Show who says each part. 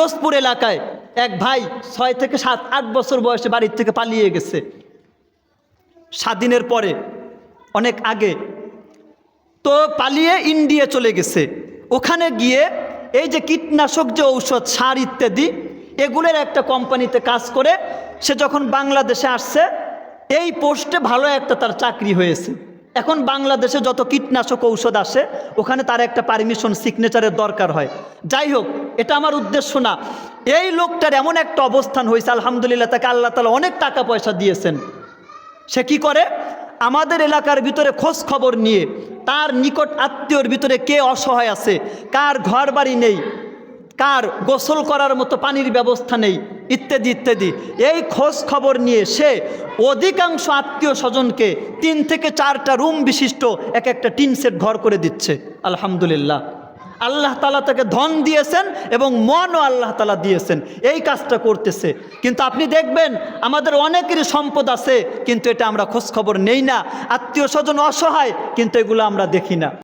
Speaker 1: পিরোজপুর এলাকায় এক ভাই ছয় থেকে সাত, আট বছর বয়সে বাড়ির থেকে পালিয়ে গেছে। স্বাধীনের পরে, অনেক আগে, তো পালিয়ে ইন্ডিয়া চলে গেছে। ওখানে গিয়ে এই যে কীটনাশক যে ঔষধ, সার ইত্যাদি, এগুলোর একটা কোম্পানিতে কাজ করে, সে যখন বাংলাদেশে আসছে, এই পোস্টে ভালো একটা তার চাকরি হয়েছে। এখন বাংলাদেশে যত কীটনাশক ঔষধ আসে, ওখানে তার একটা পারমিশন সিগনেচারের দরকার হয়। যাই হোক, এটা আমার উদ্দেশ্য না। এই লোকটার এমন একটা অবস্থান হয়েছে, আলহামদুলিল্লাহ, তাকে আল্লাহ তালা অনেক টাকা পয়সা দিয়েছেন। সে কি করে? আমাদের এলাকার ভিতরে খোঁজ খবর নিয়ে, তার নিকট আত্মীয়র ভিতরে কে অসহায় আছে, কার ঘর বাড়ি নেই, কার গোসল করার মতো পানির ব্যবস্থা নেই ইত্যাদি ইত্যাদি। এই খোঁজ খবর নিয়ে সে অধিকাংশ আত্মীয় স্বজনকে তিন থেকে চারটা রুম বিশিষ্ট এক একটা টিন সেট ঘর করে দিচ্ছে। আলহামদুলিল্লাহ। আল্লাহ তালা তাকে ধন দিয়েছেন এবং মনও আল্লাহ তালা দিয়েছেন। এই কাজটা করতেছে। কিন্তু আপনি দেখবেন, আমাদের অনেকেরই সম্পদ আছে, কিন্তু এটা আমরা খোঁজখবর নেই না। আত্মীয় স্বজন অসহায়, কিন্তু এগুলো আমরা দেখি না।